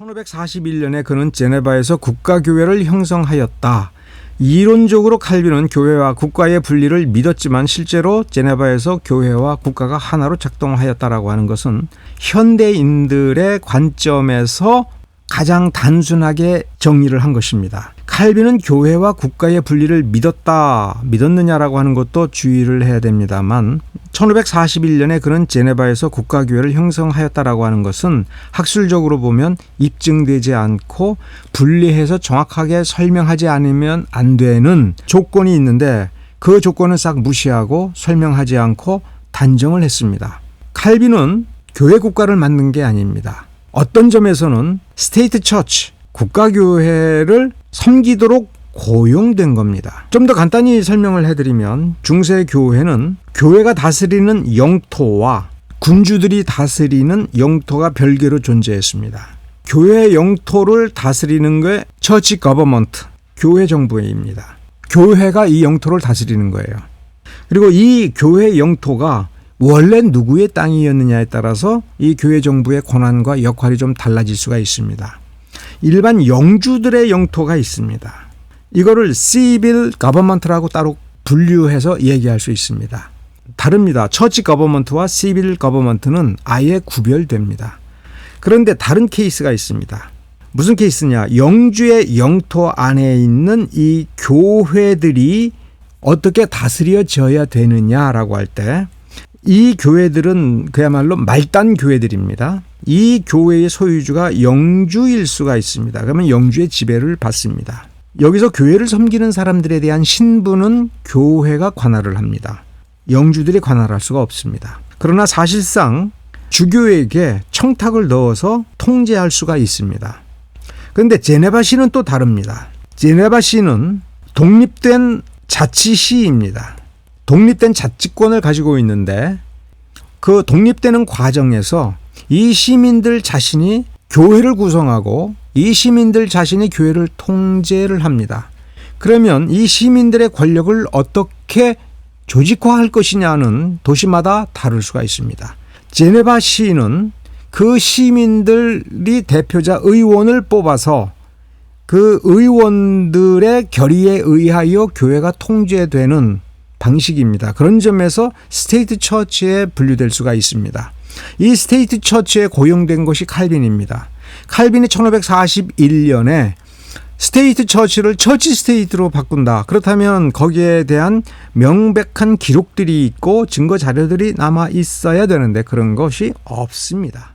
1541년에 그는 제네바에서 국가교회를 형성하였다. 이론적으로 칼빈은 교회와 국가의 분리를 믿었지만 실제로 제네바에서 교회와 국가가 하나로 작동하였다라고 하는 것은 현대인들의 관점에서 가장 단순하게 정리를 한 것입니다. 칼빈은 교회와 국가의 분리를 믿었다, 믿었느냐라고 하는 것도 주의를 해야 됩니다만 1541년에 그는 제네바에서 국가교회를 형성하였다라고 하는 것은 학술적으로 보면 입증되지 않고 분리해서 정확하게 설명하지 않으면 안 되는 조건이 있는데 그 조건은 싹 무시하고 설명하지 않고 단정을 했습니다. 칼빈은 교회 국가를 만든 게 아닙니다. 어떤 점에서는 스테이트 처치, 국가교회를 섬기도록 고용된 겁니다. 좀 더 간단히 설명을 해드리면 중세 교회는 교회가 다스리는 영토와 군주들이 다스리는 영토가 별개로 존재했습니다. 교회 영토를 다스리는 게 처치 거버먼트, 교회 정부입니다. 교회가 이 영토를 다스리는 거예요. 그리고 이 교회 영토가 원래 누구의 땅이었느냐에 따라서 이 교회 정부의 권한과 역할이 좀 달라질 수가 있습니다. 일반 영주들의 영토가 있습니다. 이거를 시빌 가버먼트라고 따로 분류해서 얘기할 수 있습니다. 다릅니다. 처치 거버먼트와 시빌 거버먼트는 아예 구별됩니다. 그런데 다른 케이스가 있습니다. 무슨 케이스냐? 영주의 영토 안에 있는 이 교회들이 어떻게 다스려져야 되느냐라고 할 때 이 교회들은 그야말로 말단 교회들입니다. 이 교회의 소유주가 영주일 수가 있습니다. 그러면 영주의 지배를 받습니다. 여기서 교회를 섬기는 사람들에 대한 신분은 교회가 관할을 합니다. 영주들이 관할할 수가 없습니다. 그러나 사실상 주교에게 청탁을 넣어서 통제할 수가 있습니다. 그런데 제네바 시는 또 다릅니다. 제네바 시는 독립된 자치시입니다. 독립된 자치권을 가지고 있는데 그 독립되는 과정에서 이 시민들 자신이 교회를 구성하고 이 시민들 자신이 교회를 통제를 합니다. 그러면 이 시민들의 권력을 어떻게 조직화할 것이냐는 도시마다 다를 수가 있습니다. 제네바 시는 그 시민들이 대표자 의원을 뽑아서 그 의원들의 결의에 의하여 교회가 통제되는 방식입니다. 그런 점에서 스테이트 처치에 분류될 수가 있습니다. 이 스테이트 처치에 고용된 것이 칼빈입니다. 칼빈이 1541년에 스테이트 처치를 처치 스테이트로 바꾼다. 그렇다면 거기에 대한 명백한 기록들이 있고 증거 자료들이 남아 있어야 되는데 그런 것이 없습니다.